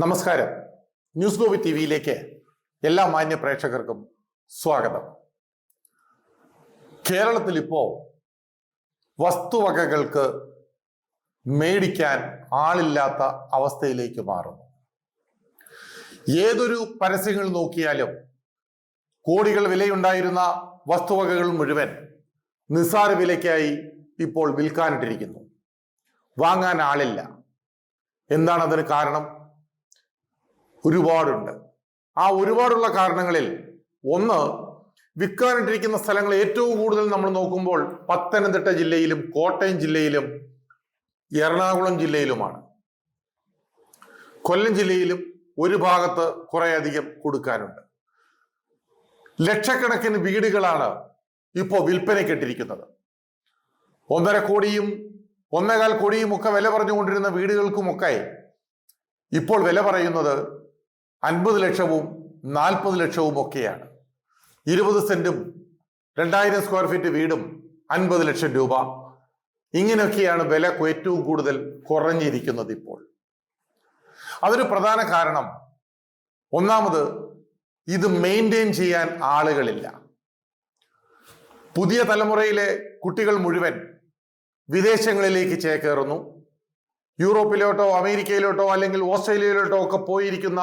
നമസ്കാരം. News Govi T വിയിലേക്ക് എല്ലാ മാന്യ പ്രേക്ഷകർക്കും സ്വാഗതം. കേരളത്തിൽ ഇപ്പോ വസ്തുവകകൾക്ക് മേടിക്കാൻ ആളില്ലാത്ത അവസ്ഥയിലേക്ക് മാറുന്നു. ഏതൊരു പരസ്യങ്ങൾ നോക്കിയാലും കോടികൾ വിലയുണ്ടായിരുന്ന വസ്തുവകകൾ മുഴുവൻ നിസ്സാര വിലയ്ക്കായി ഇപ്പോൾ വിൽക്കാനിട്ടിരിക്കുന്നു. വാങ്ങാൻ ആളില്ല. എന്താണ് അതിന് കാരണം? ഒരുപാടുണ്ട്. ആ ഒരുപാടുള്ള കാരണങ്ങളിൽ ഒന്ന് വിൽക്കാനിട്ടിരിക്കുന്ന സ്ഥലങ്ങൾ ഏറ്റവും കൂടുതൽ നമ്മൾ നോക്കുമ്പോൾ പത്തനംതിട്ട ജില്ലയിലും കോട്ടയം ജില്ലയിലും എറണാകുളം ജില്ലയിലുമാണ്. കൊല്ലം ജില്ലയിലും ഒരു ഭാഗത്ത് കുറേയധികം കൊടുക്കാനുണ്ട്. ലക്ഷക്കണക്കിന് വീടുകളാണ് ഇപ്പോൾ വിൽപ്പനയ്ക്കിട്ടിരിക്കുന്നത്. ഒന്നര കോടിയും ഒന്നേകാൽ കോടിയും ഒക്കെ വില പറഞ്ഞുകൊണ്ടിരുന്ന വീടുകൾക്കുമൊക്കെ ഇപ്പോൾ വില പറയുന്നത് അൻപത് ലക്ഷവും നാൽപ്പത് ലക്ഷവും ഒക്കെയാണ്. ഇരുപത് സെന്റും രണ്ടായിരം സ്ക്വയർ ഫീറ്റ് വീടും അൻപത് ലക്ഷം രൂപ. ഇങ്ങനെയൊക്കെയാണ് വില ഏറ്റവും കൂടുതൽ കുറഞ്ഞിരിക്കുന്നത് ഇപ്പോൾ. അതൊരു പ്രധാന കാരണം. ഒന്നാമത് ഇത് മെയിന്റെയിൻ ചെയ്യാൻ ആളുകളില്ല. പുതിയ തലമുറയിലെ കുട്ടികൾ മുഴുവൻ വിദേശങ്ങളിലേക്ക് ചേക്കേറുന്നു. യൂറോപ്പിലോട്ടോ അമേരിക്കയിലോട്ടോ അല്ലെങ്കിൽ ഓസ്ട്രേലിയയിലോട്ടോ ഒക്കെ പോയിരിക്കുന്ന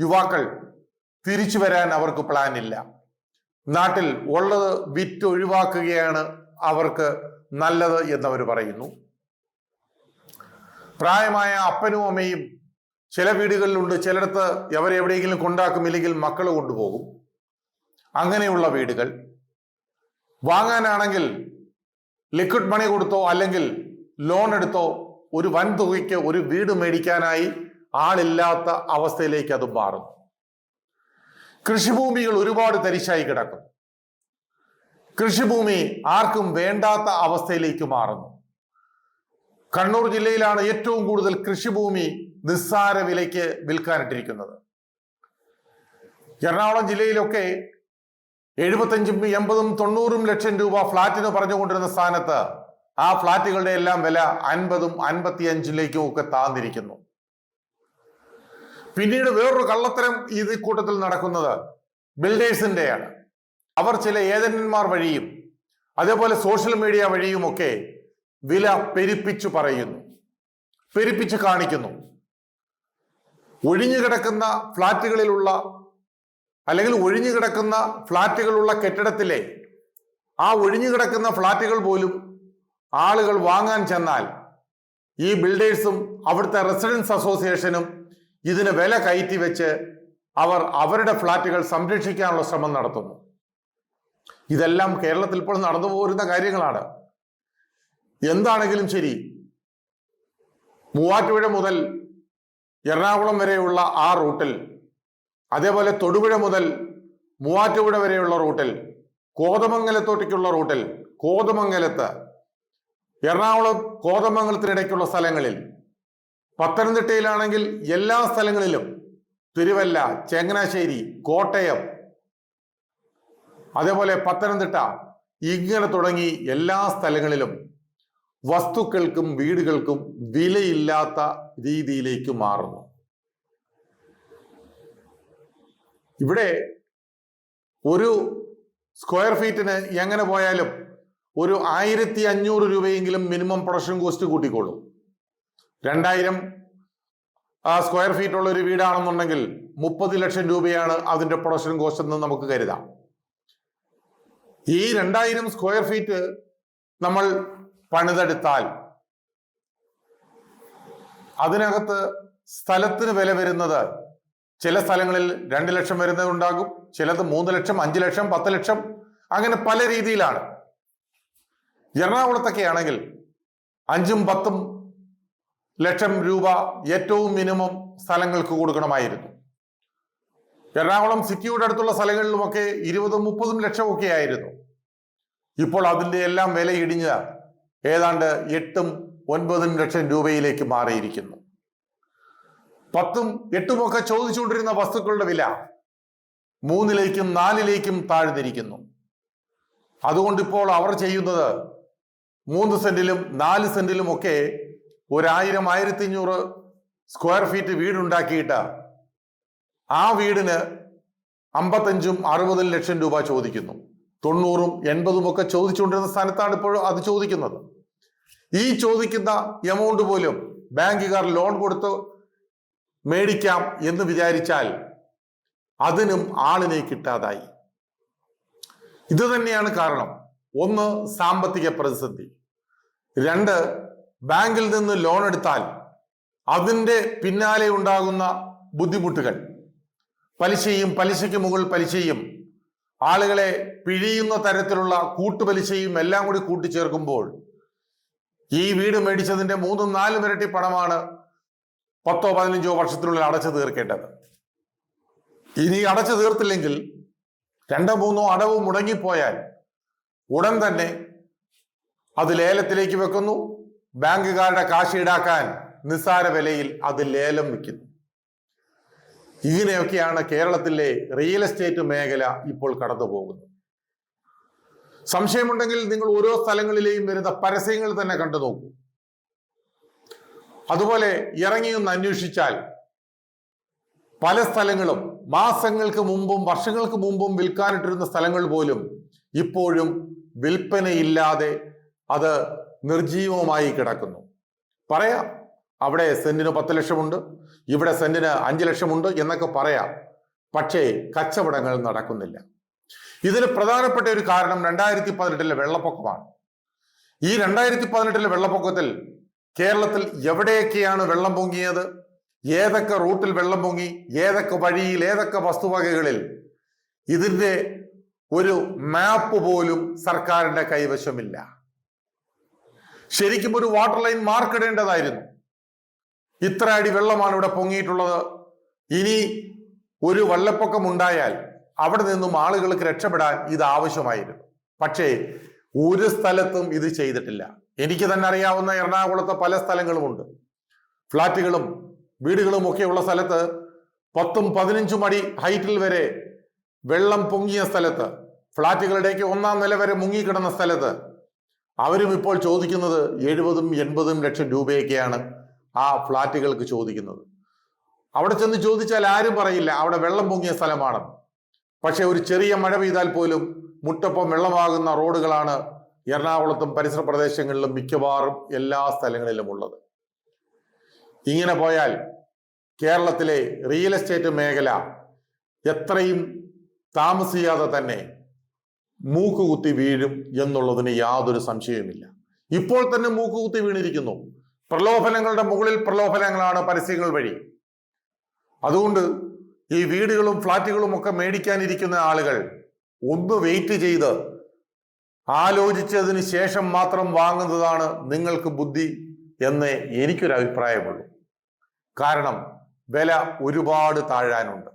യുവാക്കൾ തിരിച്ചു വരാൻ അവർക്ക് പ്ലാൻ ഇല്ല. നാട്ടിൽ ഉള്ളത് വിറ്റ് ഒഴിവാക്കുകയാണ് അവർക്ക് നല്ലത് എന്നവർ പറയുന്നു. പ്രായമായ അപ്പനും അമ്മയും ചില വീടുകളിലുണ്ട് ചിലയിടത്ത് അവരെ എവിടെയെങ്കിലും കൊണ്ടാക്കും ഇല്ലെങ്കിൽ മക്കൾ കൊണ്ടുപോകും. അങ്ങനെയുള്ള വീടുകൾ. വാങ്ങാനാണെങ്കിൽ ലിക്വിഡ് മണി കൊടുത്തോ അല്ലെങ്കിൽ ലോൺ എടുത്തോ ഒരു വൻതുകയ്ക്ക് ഒരു വീട് മേടിക്കാനായി ആളില്ലാത്ത അവസ്ഥയിലേക്ക് അത് മാറുന്നു. കൃഷിഭൂമികൾ ഒരുപാട് തരിശായി കിടക്കുന്നു. കൃഷിഭൂമി ആർക്കും വേണ്ടാത്ത അവസ്ഥയിലേക്ക് മാറുന്നു. കണ്ണൂർ ജില്ലയിലാണ് ഏറ്റവും കൂടുതൽ കൃഷിഭൂമി നിസ്സാര വിലയ്ക്ക് വിൽക്കാനിട്ടിരിക്കുന്നത്. എറണാകുളം ജില്ലയിലൊക്കെ എഴുപത്തഞ്ചും എൺപതും തൊണ്ണൂറും ലക്ഷം രൂപ ഫ്ലാറ്റിന് പറഞ്ഞുകൊണ്ടിരുന്ന സ്ഥാനത്ത് ആ ഫ്ലാറ്റുകളുടെ എല്ലാം വില അൻപതും അൻപത്തിയഞ്ചിലേക്കും ഒക്കെ താന്നിരിക്കുന്നു. പിന്നീട് വേറൊരു കള്ളത്തരം ഈ കൂട്ടത്തിൽ നടക്കുന്നത് ബിൽഡേഴ്സിന്റെയാണ്. അവർ ചില ഏജന്റന്മാർ വഴിയും അതേപോലെ സോഷ്യൽ മീഡിയ വഴിയുമൊക്കെ വില പെരുപ്പിച്ചു പറയുന്നു. പെരുപ്പിച്ച് കാണിക്കുന്നു. ഒഴിഞ്ഞു കിടക്കുന്ന ഫ്ലാറ്റുകളിലുള്ള അല്ലെങ്കിൽ ഒഴിഞ്ഞു കിടക്കുന്ന ഫ്ലാറ്റുകളുള്ള കെട്ടിടത്തിലെ ആ ഒഴിഞ്ഞു കിടക്കുന്ന ഫ്ലാറ്റുകൾ പോലും ആളുകൾ വാങ്ങാൻ ചെന്നാൽ ഈ ബിൽഡേഴ്സും അവിടുത്തെ റെസിഡൻസ് അസോസിയേഷനും ഇതിന് വില കയറ്റി വെച്ച് അവർ അവരുടെ ഫ്ളാറ്റുകൾ സംരക്ഷിക്കാനുള്ള ശ്രമം നടത്തുന്നു. ഇതെല്ലാം കേരളത്തിൽ ഇപ്പോൾ നടന്നു പോരുന്ന കാര്യങ്ങളാണ്. എന്താണെങ്കിലും ശരി മൂവാറ്റുപുഴ മുതൽ എറണാകുളം വരെയുള്ള ആ റൂട്ടിൽ അതേപോലെ തൊടുപുഴ മുതൽ മൂവാറ്റുപുഴ വരെയുള്ള റൂട്ടിൽ കോതമംഗലത്തോട്ടേക്കുള്ള റൂട്ടിൽ കോതമംഗലത്ത് എറണാകുളം കോതമംഗലത്തിനിടയ്ക്കുള്ള സ്ഥലങ്ങളിൽ പത്തനംതിട്ടയിലാണെങ്കിൽ എല്ലാ സ്ഥലങ്ങളിലും തിരുവല്ല ചങ്ങനാശ്ശേരി കോട്ടയം അതേപോലെ പത്തനംതിട്ട ഇങ്ങനെ തുടങ്ങി എല്ലാ സ്ഥലങ്ങളിലും വസ്തുക്കൾക്കും വീടുകൾക്കും വിലയില്ലാത്ത രീതിയിലേക്ക് മാറുന്നു. ഇവിടെ ഒരു സ്ക്വയർ ഫീറ്റിന് എങ്ങനെ പോയാലും ഒരു ആയിരത്തി അഞ്ഞൂറ് രൂപയെങ്കിലും മിനിമം പ്രൊഡക്ഷൻ കോസ്റ്റ് കൂട്ടിക്കോളും. രണ്ടായിരം സ്ക്വയർ ഫീറ്റ് ഉള്ള ഒരു വീടാണെന്നുണ്ടെങ്കിൽ മുപ്പത് ലക്ഷം രൂപയാണ് അതിന്റെ പ്രൊഡക്ഷൻ കോസ്റ്റ് എന്ന് നമുക്ക് കരുതാം. ഈ രണ്ടായിരം സ്ക്വയർ ഫീറ്റ് നമ്മൾ പണിതെടുത്താൽ അതിനകത്ത് സ്ഥലത്തിന് വില വരുന്നത് ചില സ്ഥലങ്ങളിൽ രണ്ട് ലക്ഷം വരുന്നതുണ്ടാകും ചിലത് മൂന്ന് ലക്ഷം അഞ്ച് ലക്ഷം പത്ത് ലക്ഷം അങ്ങനെ പല രീതിയിലാണ്. എറണാകുളത്തൊക്കെ ആണെങ്കിൽ അഞ്ചും പത്തും ലക്ഷം രൂപ ഏറ്റവും മിനിമം സ്ഥലങ്ങൾക്ക് കൊടുക്കണമായിരുന്നു. എറണാകുളം സിറ്റിയുടെ അടുത്തുള്ള സ്ഥലങ്ങളിലുമൊക്കെ ഇരുപതും മുപ്പതും ലക്ഷം ഒക്കെ ആയിരുന്നു. ഇപ്പോൾ അതിന്റെ എല്ലാം വില ഇടിഞ്ഞ് ഏതാണ്ട് എട്ടും ഒൻപതും ലക്ഷം രൂപയിലേക്ക് മാറിയിരിക്കുന്നു. പത്തും എട്ടും ഒക്കെ ചോദിച്ചുകൊണ്ടിരുന്ന വസ്തുക്കളുടെ വില മൂന്നിലേക്കും നാലിലേക്കും താഴ്ന്നിരിക്കുന്നു. അതുകൊണ്ടിപ്പോൾ അവർ ചെയ്യുന്നത് മൂന്ന് സെന്റിലും നാല് സെന്റിലും ഒക്കെ ഒരായിരം ആയിരത്തി അഞ്ഞൂറ് സ്ക്വയർ ഫീറ്റ് വീടുണ്ടാക്കിയിട്ട് ആ വീടിന് അമ്പത്തഞ്ചും അറുപതും ലക്ഷം രൂപ ചോദിക്കുന്നു. തൊണ്ണൂറും എൺപതും ഒക്കെ ചോദിച്ചുകൊണ്ടിരുന്ന സ്ഥാനത്താണ് ഇപ്പോൾ അത് ചോദിക്കുന്നത്. ഈ ചോദിക്കുന്ന എമൗണ്ട് പോലും ബാങ്കുകാർ ലോൺ കൊടുത്ത് മേടിക്കാം എന്ന് വിചാരിച്ചാൽ അതിനും ആളിനെ കിട്ടാതായി. ഇത് തന്നെയാണ് കാരണം. ഒന്ന് സാമ്പത്തിക പ്രതിസന്ധി. രണ്ട് ബാങ്കിൽ നിന്ന് ലോൺ എടുത്താൽ അതിന്റെ പിന്നാലെ ഉണ്ടാകുന്ന ബുദ്ധിമുട്ടുകൾ. പലിശയും പലിശയ്ക്ക് മുകൾ പലിശയും ആളുകളെ പിഴിയുന്ന തരത്തിലുള്ള കൂട്ടുപലിശയും എല്ലാം കൂടി കൂട്ടിച്ചേർക്കുമ്പോൾ ഈ വീട് മേടിച്ചതിന്റെ മൂന്നും നാലും ഇരട്ടി പണമാണ് പത്തോ പതിനഞ്ചോ വർഷത്തിനുള്ളിൽ അടച്ചു തീർക്കേണ്ടത്. ഇനി അടച്ചു തീർത്തില്ലെങ്കിൽ രണ്ടോ മൂന്നോ അടവ് മുടങ്ങിപ്പോയാൽ ഉടൻ തന്നെ അത് ലേലത്തിലേക്ക് വെക്കുന്നു. ബാങ്കുകാരുടെ കാശ് ഈടാക്കാൻ നിസ്സാര വിലയിൽ അത് ലേലം വിൽക്കുന്നു. ഇങ്ങനെയൊക്കെയാണ് കേരളത്തിലെ റിയൽ എസ്റ്റേറ്റ് മേഖല ഇപ്പോൾ കടന്നു പോകുന്നത് സംശയമുണ്ടെങ്കിൽ നിങ്ങൾ ഓരോ സ്ഥലങ്ങളിലെയും വരുന്ന പരസ്യങ്ങൾ തന്നെ കണ്ടു നോക്കൂ. അതുപോലെ ഇറങ്ങിയൊന്ന് അന്വേഷിച്ചാൽ പല സ്ഥലങ്ങളും മാസങ്ങൾക്ക് മുമ്പും വർഷങ്ങൾക്ക് മുമ്പും വിൽക്കാനിട്ടിരുന്ന സ്ഥലങ്ങൾ പോലും ഇപ്പോഴും വിൽപ്പനയില്ലാതെ അത് നിർജീവമായി കിടക്കുന്നു. പറയാം അവിടെ സെന്റിന് പത്ത് ലക്ഷമുണ്ട് ഇവിടെ സെന്റിന് അഞ്ച് ലക്ഷമുണ്ട് എന്നൊക്കെ പറയാം. പക്ഷേ കച്ചവടങ്ങൾ നടക്കുന്നില്ല. ഇതിന് പ്രധാനപ്പെട്ട ഒരു കാരണം രണ്ടായിരത്തി പതിനെട്ടിലെ വെള്ളപ്പൊക്കമാണ്. ഈ രണ്ടായിരത്തി പതിനെട്ടിലെ വെള്ളപ്പൊക്കത്തിൽ കേരളത്തിൽ എവിടെയൊക്കെയാണ് വെള്ളം പൊങ്ങിയത്? ഏതൊക്കെ റൂട്ടിൽ വെള്ളം പൊങ്ങി? ഏതൊക്കെ വഴിയിൽ ഏതൊക്കെ വസ്തുവകകളിൽ? ഇതിന്റെ ഒരു മാപ്പ് പോലും സർക്കാരിന്റെ കൈവശമില്ല. ശരിക്കും ഒരു വാട്ടർ ലൈൻ മാർക്കിടേണ്ടതായിരുന്നു ഇത്ര അടി വെള്ളമാണ് ഇവിടെ പൊങ്ങിയിട്ടുള്ളത്. ഇനി ഒരു വെള്ളപ്പൊക്കം ഉണ്ടായാൽ അവിടെ നിന്നും ആളുകൾക്ക് രക്ഷപ്പെടാൻ ഇത് ആവശ്യമായിരുന്നു. പക്ഷേ ഒരു സ്ഥലത്തും ഇത് ചെയ്തിട്ടില്ല. എനിക്ക് തന്നെ അറിയാവുന്ന എറണാകുളത്തെ പല സ്ഥലങ്ങളുമുണ്ട്. ഫ്ലാറ്റുകളും വീടുകളും ഒക്കെ ഉള്ള സ്ഥലത്ത് പത്തും പതിനഞ്ചും അടി ഹൈറ്റിൽ വരെ വെള്ളം പൊങ്ങിയ സ്ഥലത്ത് ഫ്ളാറ്റുകളുടെയൊക്കെ ഒന്നാം നില വരെ മുങ്ങിക്കിടന്ന സ്ഥലത്ത് അവരും ഇപ്പോൾ ചോദിക്കുന്നത് എഴുപതും എൺപതും ലക്ഷം രൂപയൊക്കെയാണ് ആ ഫ്ലാറ്റുകൾക്ക് ചോദിക്കുന്നത്. അവിടെ ചെന്ന് ചോദിച്ചാൽ ആരും പറയില്ല അവിടെ വെള്ളം പൊങ്ങിയ സ്ഥലമാണ്. പക്ഷെ ഒരു ചെറിയ മഴ പെയ്താൽ പോലും മുട്ടപ്പം വെള്ളമാകുന്ന റോഡുകളാണ് എറണാകുളത്തും പരിസര പ്രദേശങ്ങളിലും മിക്കവാറും എല്ലാ സ്ഥലങ്ങളിലും ഉള്ളത്. ഇങ്ങനെ പോയാൽ കേരളത്തിലെ റിയൽ എസ്റ്റേറ്റ് മേഖല എത്രയും താമസിയാതെ തന്നെ മൂക്കുകുത്തി വീഴും എന്നുള്ളതിന് യാതൊരു സംശയവുമില്ല. ഇപ്പോൾ തന്നെ മൂക്കുകുത്തി വീണിരിക്കുന്നു. പ്രലോഭനങ്ങളുടെ മുകളിൽ പ്രലോഭനങ്ങളാണ് പരസ്യങ്ങൾ വഴി. അതുകൊണ്ട് ഈ വീടുകളും ഫ്ലാറ്റുകളും ഒക്കെ മേടിക്കാനിരിക്കുന്ന ആളുകൾ ഒന്ന് വെയിറ്റ് ചെയ്ത് ആലോചിച്ചതിന് ശേഷം മാത്രം വാങ്ങുന്നതാണ് നിങ്ങൾക്ക് ബുദ്ധി എന്ന് എനിക്കൊരു അഭിപ്രായമുള്ളൂ. കാരണം വില ഒരുപാട് താഴാനുണ്ട്.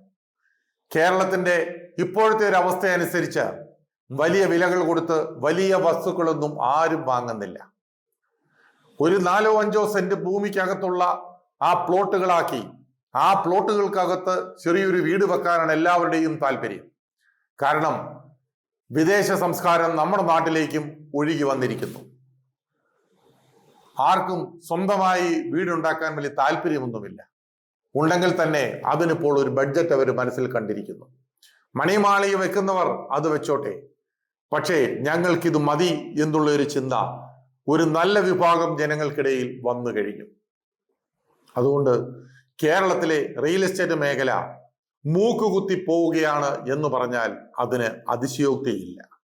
കേരളത്തിന്റെ ഇപ്പോഴത്തെ ഒരു അവസ്ഥ അനുസരിച്ച് വലിയ വിലകൾ കൊടുത്ത് വലിയ വസ്തുക്കളൊന്നും ആരും വാങ്ങുന്നില്ല. ഒരു നാലോ അഞ്ചോ സെന്റ് ഭൂമിക്കകത്തുള്ള ആ പ്ലോട്ടുകളാക്കി ആ പ്ലോട്ടുകൾക്കകത്ത് ചെറിയൊരു വീട് വെക്കാനാണ് എല്ലാവരുടെയും താല്പര്യം. കാരണം വിദേശ സംസ്കാരം നമ്മുടെ നാട്ടിലേക്കും ഒഴുകി വന്നിരിക്കുന്നു. ആർക്കും സ്വന്തമായി വീടുണ്ടാക്കാൻ വലിയ താല്പര്യമൊന്നുമില്ല. ഉണ്ടെങ്കിൽ തന്നെ അതിനിപ്പോൾ ഒരു ബഡ്ജറ്റ് അവർ മനസ്സിൽ കണ്ടിരിക്കുന്നു. മണിമാളിക വെക്കുന്നവർ അത് വെച്ചോട്ടെ. പക്ഷേ ഞങ്ങൾക്കിത് മതി എന്നുള്ള ഒരു ചിന്ത ഒരു നല്ല വിഭാഗം ജനങ്ങൾക്കിടയിൽ വന്നു കഴിഞ്ഞു. അതുകൊണ്ട് കേരളത്തിലെ റിയൽ എസ്റ്റേറ്റ് മേഖല മൂക്കുകുത്തി പോവുകയാണ് എന്ന് പറഞ്ഞാൽ അതിന് അതിശയോക്തിയില്ല.